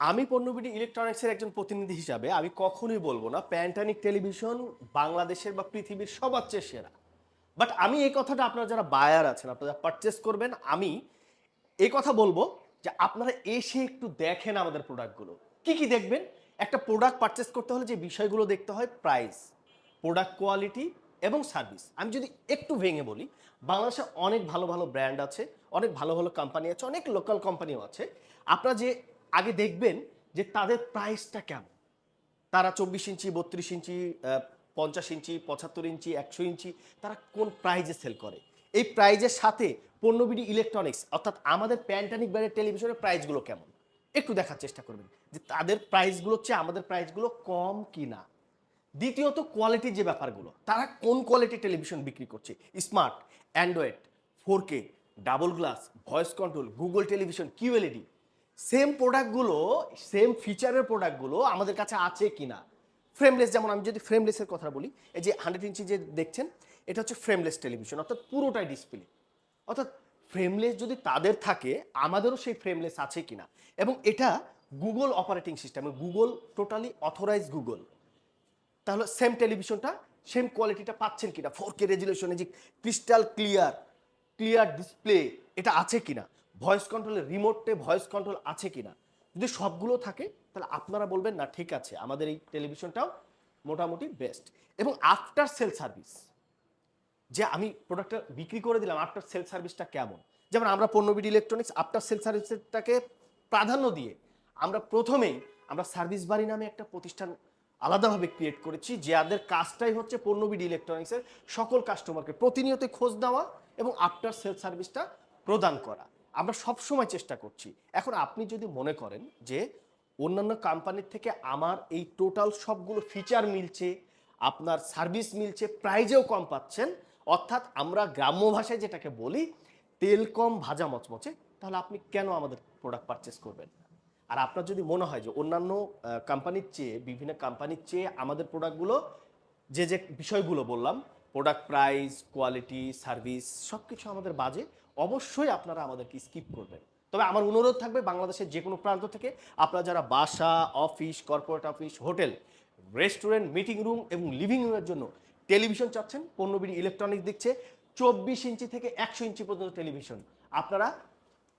আমি পণ্যবিটি ইলেকট্রনিক্সের একজন প্রতিনিধি হিসাবে আমি কখনোই বলব না, প্যান্টানিক টেলিভিশন বাংলাদেশের বা পৃথিবীর সবার চেয়ে সেরা। বাট আমি এই কথাটা আপনারা যারা বায়ার আছেন, আপনারা পারচেস করবেন, আমি এই কথা বলব যে আপনারা এসে একটু দেখেন আমাদের প্রোডাক্টগুলো কি কি দেখবেন? একটা প্রোডাক্ট পারচেস করতে হলে যে বিষয়গুলো দেখতে হয় প্রাইস প্রোডাক্ট কোয়ালিটি এবং সার্ভিস আমি যদি একটু ভেঙে বলি, বাংলাদেশে অনেক ভালো ভালো ব্র্যান্ড আছে, অনেক ভালো ভালো কোম্পানি আছে, অনেক লোকাল কোম্পানিও আছে। আপনারা যে আগে দেখবেন যে তাদের প্রাইসটা কেমন? তারা চব্বিশ ইঞ্চি, বত্রিশ ইঞ্চি পঞ্চাশ ইঞ্চি, পঁচাত্তর ইঞ্চি, একশো ইঞ্চি, তারা কোন প্রাইজে সেল করে? এই প্রাইজের সাথে পণ্যবিডি ইলেকট্রনিক্স অর্থাৎ আমাদের প্যান্টানিক ব্র্যান্ডের টেলিভিশনের প্রাইসগুলো কেমন? একটু দেখার চেষ্টা করবেন যে তাদের প্রাইসগুলো চেয়ে আমাদের প্রাইসগুলো কম কি না? দ্বিতীয়ত কোয়ালিটির যে ব্যাপারগুলো, তারা কোন কোয়ালিটির টেলিভিশন বিক্রি করছে? Smart Android four K double glass voice control Google television QLED same প্রোডাক্টগুলো সেম ফিচারের প্রোডাক্টগুলো আমাদের কাছে আছে কি না ফ্রেমলেস যেমন আমি যদি ফ্রেমলেসের কথা বলি, এই যে হান্ড্রেড ইঞ্চি যে দেখছেন, এটা হচ্ছে ফ্রেমলেস টেলিভিশন অর্থাৎ পুরোটাই ডিসপ্লে অর্থাৎ ফ্রেমলেস যদি তাদের থাকে, আমাদেরও সেই ফ্রেমলেস আছে কি না এবং এটা Google operating system Google totally authorize Google তাহলে সেম টেলিভিশনটা সেম কোয়ালিটিটা পাচ্ছেন কিনা? ফোর কে রেজুলেশনে যে ক্রিস্টাল ক্লিয়ার ক্লিয়ার ডিসপ্লে এটা আছে কিনা? ভয়েস কন্ট্রোলের রিমোটে ভয়েস কন্ট্রোল আছে কি না যদি সবগুলো থাকে, তাহলে আপনারা বলবেন, না, ঠিক আছে, আমাদের এই টেলিভিশনটাও মোটামুটি বেস্ট এবং আফটার সেল সার্ভিস যে আমি প্রোডাক্টটা বিক্রি করে দিলাম আফটার সেল সার্ভিসটা কেমন? যেমন আমরা পণ্যবিডি ইলেকট্রনিক্স আফটার সেল সার্ভিসটাকে প্রাধান্য দিয়ে আমরা প্রথমেই আমরা সার্ভিস বাড়ি নামে একটা প্রতিষ্ঠান আলাদাভাবে ক্রিয়েট করেছি যাদের কাজটাই হচ্ছে পণ্যবিডি ইলেকট্রনিক্সের সকল কাস্টমারকে প্রতিনিয়ত খোঁজ দেওয়া এবং আফটার সেল সার্ভিসটা প্রদান করা। আমরা সব সময় চেষ্টা করছি। এখন আপনি যদি মনে করেন যে অন্যান্য কোম্পানির থেকে আমার এই টোটাল সবগুলো ফিচার মিলছে, আপনার সার্ভিস মিলছে প্রাইজেও কম পাচ্ছেন, অর্থাৎ আমরা গ্রাম্য ভাষায় যেটাকে বলি তেল কম ভাজা মচমচে, তাহলে আপনি কেন আমাদের প্রোডাক্ট পারচেস করবেন? আর আপনার যদি মনে হয় যে অন্যান্য কোম্পানির চেয়ে, বিভিন্ন কোম্পানির চেয়ে আমাদের প্রোডাক্টগুলো যে যে বিষয়গুলো বললাম প্রোডাক্ট প্রাইস কোয়ালিটি সার্ভিস সব কিছু আমাদের বাজে। অবশ্যই আপনারা আমাদেরকে স্কিপ করবেন। তবে আমার অনুরোধ থাকবে বাংলাদেশের যে কোনো প্রান্ত থেকে আপনারা যারা বাসা office corporate office hotel restaurant meeting room এবং লিভিং রুমের জন্য টেলিভিশন চাচ্ছেন পণ্যবিড়ি ইলেকট্রনিক্স দিচ্ছে চব্বিশ ইঞ্চি থেকে একশো ইঞ্চি পর্যন্ত টেলিভিশন আপনারা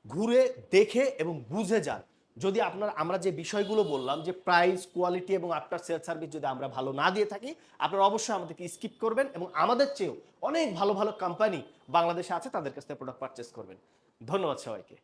ঘুরে, দেখে এবং বুঝে যান যদি আপনার, আমরা যে বিষয়গুলো বললাম যে প্রাইস কোয়ালিটি এবং আফটার সেল সার্ভিস যদি আমরা ভালো না দিয়ে থাকি, আপনারা অবশ্যই আমাদেরকে স্কিপ করবেন এবং আমাদের চেয়েও অনেক ভালো ভালো কোম্পানি বাংলাদেশে আছে, তাদের কাছ থেকে প্রোডাক্ট পারচেস করবেন। ধন্যবাদ সবাইকে।